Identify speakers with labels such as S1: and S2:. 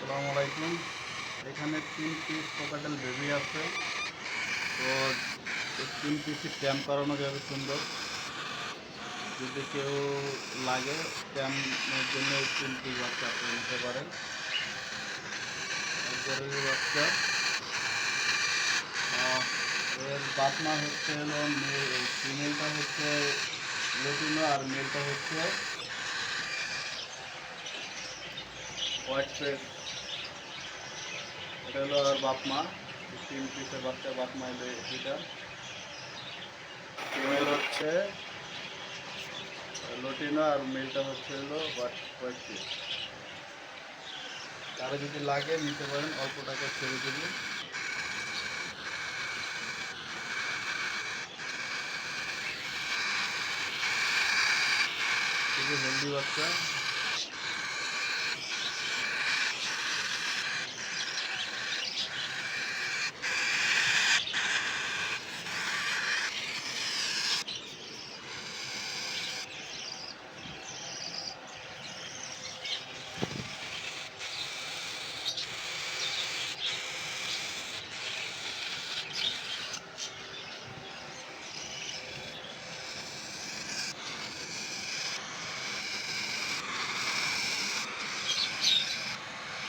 S1: আসসালামু আলাইকুম। এখানে তিন পিস কোকাটেল বেবি আছে। তো তিন পিসই ট্যাম করানো যাবে সুন্দর। যদি কেউ লাগে ট্যামের জন্য তিন পিস বাচ্চা আপনি নিতে পারেন। বাচ্চা। এর বাপ হচ্ছে হলো ফিমেলটা হচ্ছে লটিনো আর মেলটা হচ্ছে হোয়াইট ফেস এটা হলো আর বাপ মা, তিন পিসের বাচ্চা, বাপ মা এলো এটা ফিমেল হচ্ছে লটিনো আর মেলটা হচ্ছে হলো হোয়াইট ফিস তারা যদি লাগে নিতে পারেন, অল্প টাকা ছেড়ে খুবই হেলদি বাচ্চা।